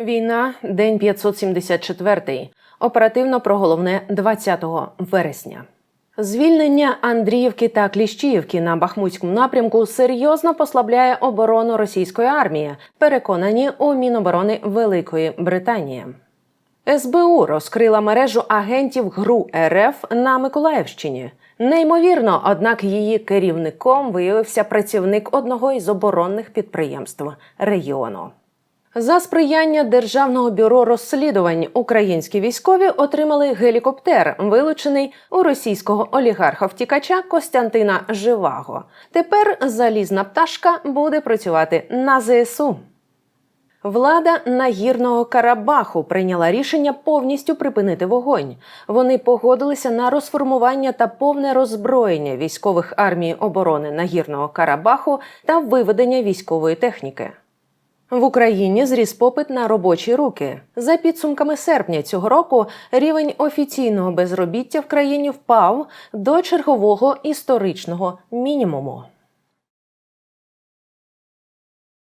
Війна, день 574. Оперативно про головне 20 вересня. Звільнення Андріївки та Кліщіївки на Бахмутському напрямку серйозно послабляє оборону російської армії, переконані у Міноборони Великої Британії. СБУ розкрила мережу агентів ГРУ РФ на Миколаївщині. Неймовірно, однак її керівником виявився працівник одного із оборонних підприємств регіону. За сприяння Державного бюро розслідувань українські військові отримали гелікоптер, вилучений у російського олігарха втікача Костянтина Живаго. Тепер залізна пташка буде працювати на ЗСУ. Влада нагірного Карабаху прийняла рішення повністю припинити вогонь. Вони погодилися на розформування та повне роззброєння військових армій оборони нагірного Карабаху та виведення військової техніки. В Україні зріс попит на робочі руки. За підсумками серпня цього року рівень офіційного безробіття в країні впав до чергового історичного мінімуму.